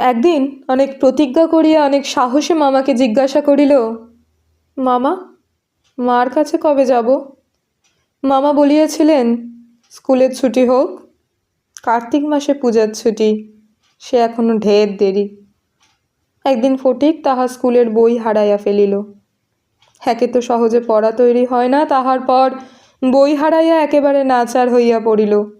একদিন অনেক প্রতিজ্ঞা করিয়া অনেক সাহসে মামাকে জিজ্ঞাসা করিল, মামা, মার কাছে কবে যাব? মামা বলিয়াছিলেন, স্কুলের ছুটি হোক, কার্তিক মাসে পূজার ছুটি, সে এখনও ঢের দেরি। একদিন ফটিক তাহা স্কুলের বই হারাইয়া ফেলিল। একে তো সহজে পড়া তৈরি হয় না, তাহার পর বই হারাইয়া একেবারে নাচার হইয়া পড়িল।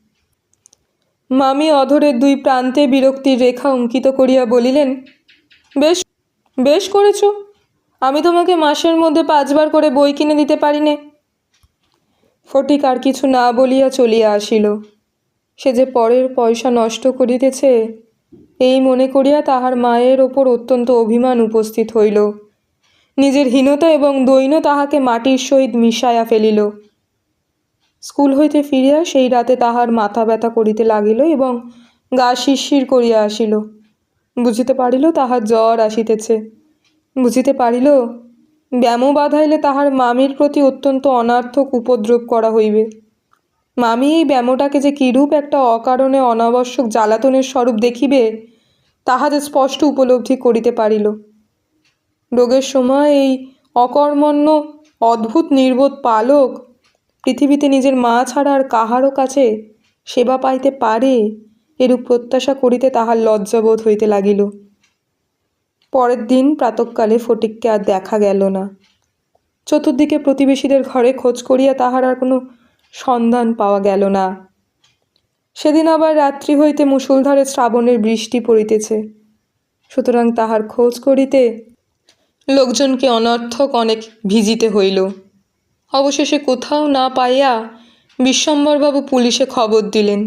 মামি অধরের দুই প্রান্তে বিরক্তির রেখা অঙ্কিত করিয়া বলিলেন, বেশ বেশ করেছ। আমি তোমাকে মাসের মধ্যে পাঁচবার করে বই কিনে দিতে পারি নে ফটিক আর কিছু না বলিয়া চলিয়া আসিল। সে যে পরের পয়সা নষ্ট করিতেছে, এই মনে করিয়া তাহার মায়ের ওপর অত্যন্ত অভিমান উপস্থিত হইল। নিজের হীনতা এবং দৈন্য তাহাকে মাটির সহিত মিশাইয়া ফেলিল। স্কুল হইতে ফিরিয়া সেই রাতে তাহার মাথা ব্যথা করিতে লাগিল এবং গা শিরশির করিয়া আসিল। বুঝিতে পারিল তাহার জ্বর আসিতেছে। বুঝিতে পারিল, ব্যামো বাঁধাইলে তাহার মামির প্রতি অত্যন্ত অনার্থক উপদ্রব করা হইবে। মামি এই ব্যামোটাকে যে কিরূপ একটা অকারণে অনাবশ্যক জ্বালাতনের স্বরূপ দেখিবে, তাহা যে স্পষ্ট উপলব্ধি করিতে পারিল। রোগের সময় এই অকর্মণ্য, অদ্ভুত নির্বোধ পালক পৃথিবীতে নিজের মা ছাড়া আর কাহারও কাছে সেবা পাইতে পারে এরূপ প্রত্যাশা করিতে তাহার লজ্জাবোধ হইতে লাগিল। পরের দিন প্রাতঃকালে ফটিককে আর দেখা গেল না। চতুর্দিকে প্রতিবেশীদের ঘরে খোঁজ করিয়া তাহার আর কোনো সন্ধান পাওয়া গেল না। সেদিন আবার রাত্রি হইতে মুষলধারে শ্রাবণের বৃষ্টি পড়িতেছে। সুতরাং তাহার খোঁজ করিতে লোকজনকে অনর্থক অনেক ভিজিতে হইল। অবশেষে কোথাও না পাইয়া বিশ্বম্বরবাবু পুলিশে খবর দিলেন।